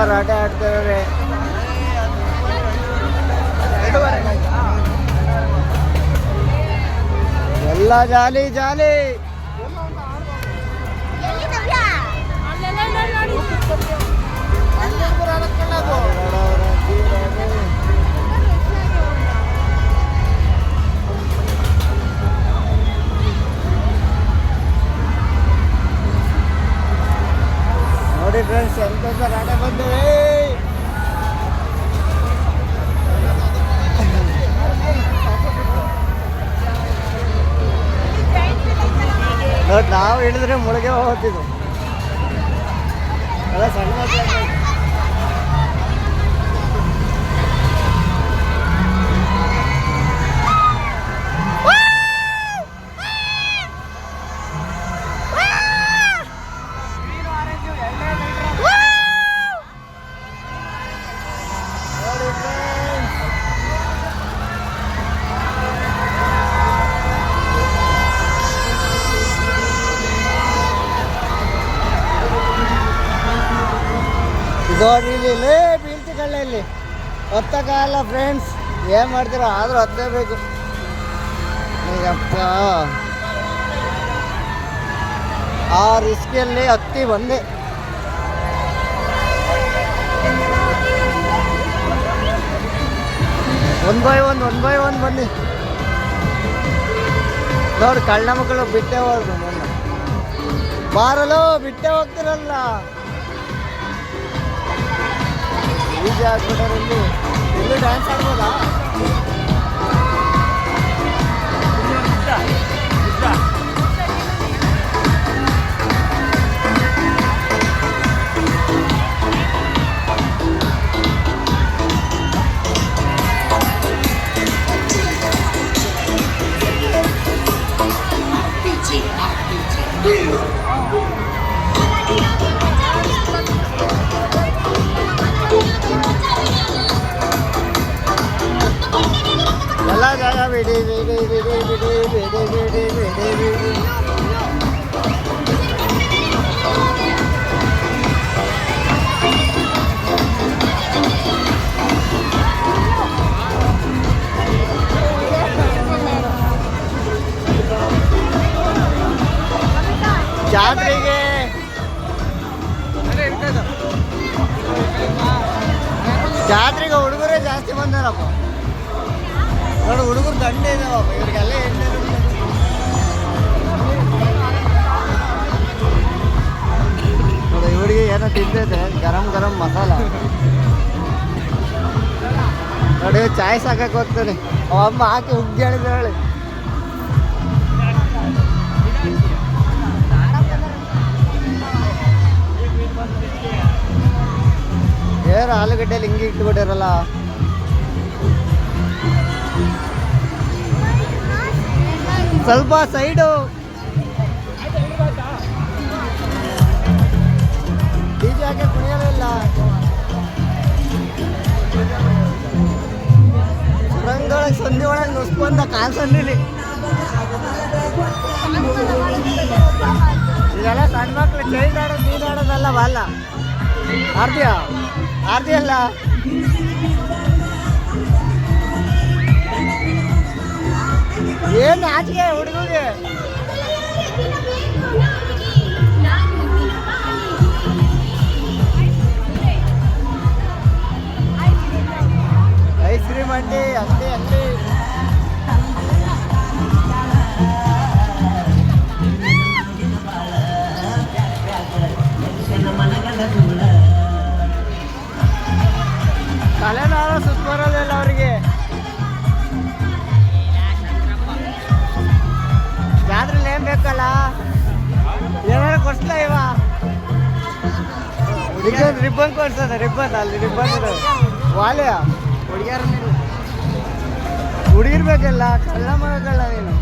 ಅವ್ರು ಆಟ ಆಡ್ತಾವ್ರೆ. ಎಲ್ಲ ಜಾಲಿ ಜಾಲಿ. ನಾವು ಹೇಳಿದ್ರೆ ಮುಳುಗೆ ಹೋಗ್ತಿದ್ವು. ಅಲ್ಲ ಸಣ್ಣ ಇಲ್ಲಿ ಲೇ ಬೀಳ್ತಿಕೊಳ್ಳ ಇಲ್ಲಿ. ಹೊತ್ತಕ್ಕಾಗಲ್ಲ ಫ್ರೆಂಡ್ಸ್ ಏನು ಮಾಡ್ತೀರೋ ಆದರೂ ಹತ್ತಲೇಬೇಕು ಅಪ್ಪ ಆ ರಿಸ್ಕಲ್ಲಿ ಹತ್ತಿ ಬಂದೆ. One by one one by one ಬನ್ನಿ. ನೋಡಿ ಕಳ್ಳ ಮಕ್ಕಳು ಬಿಟ್ಟೆ ಹೋದ್ರು ನನ್ನ ಬಿಟ್ಟೆ ಹೋಗ್ತಿರಲ್ಲ. ಈ ಜಾಗದಲ್ಲಿ ಎಲ್ಲೂ ಡ್ಯಾನ್ಸ್ ಆಡ್ಬೋದಾ? ಜಾತ್ರೆಗೆ ಜಾತ್ರೆಗೆ ಹುಡುಗರೇ ಜಾಸ್ತಿ ಬಂದಾರಪ್ಪ. ನೋಡಿ, ಹುಡುಗರು ಇದೆ ಇದಾವಪ್ಪ ಇವ್ರಿಗೆಲ್ಲ ಎಣ್ಣೆ ನೋಡಿ, ಇವರಿಗೆ ಏನೋ ತಿಂತೈತೆ ಗರಂ ಗರಂ ಮಸಾಲ. ನೋಡಿ, ಚಾಯ್ ಸಾಕಕ್ಕೆ ಹೋಗ್ತಾನೆ. ಅಮ್ಮ ಹಾಕಿ ಉಗ್ಗಿ ಹೇಳಿ. ಏರು ಆಲೂಗಡ್ಡೆಯಲ್ಲಿ ಹಿಂಗೆ ಇಟ್ಬಿಟ್ಟಿರಲ್ಲ. ಸ್ವಲ್ಪ ಸೈಡು. ಡಿಜೆ ಹಾಕಿ ಕುಣಿಯಲಿಲ್ಲ ಸುರಂಗದೊಳಗೆ ಸಂಧಿ ಒಳಗೆ ನುಸ್ಕೊಂಡ ಕಾಲ್ ಸಂದಿಲಿ ಇದೆಲ್ಲ ಸಣ್ಣ ಮಕ್ಳು ಚೈಲ್ಡ್ ಆಡೋದು ನೀನು ಆಡೋದಲ್ಲ ಬಲ್ಲ ಆರ್ತಿಯ ಆರ್ತಿ ಅಲ್ಲ? ಏನು ಆಚೆಗೆ ಹುಡುಗಗೆ ಹುಡುಗನ್ ರಿಬ್ಬನ್ ಕೊಡ್ಸದ ರಿಬ್ಬನ್ ಅಲ್ಲಿ ರಿಬ್ಬನ್ ವಾಲೆಯ ಹುಡುಗಿಯರ ಹುಡುಗಿರ್ಬೇಕಲ್ಲ ಹುಡುಗಿರ್ ಬೇಕಲ್ಲ ಕಳ್ಳ ಮಗಲ್ಲ ನೀನು.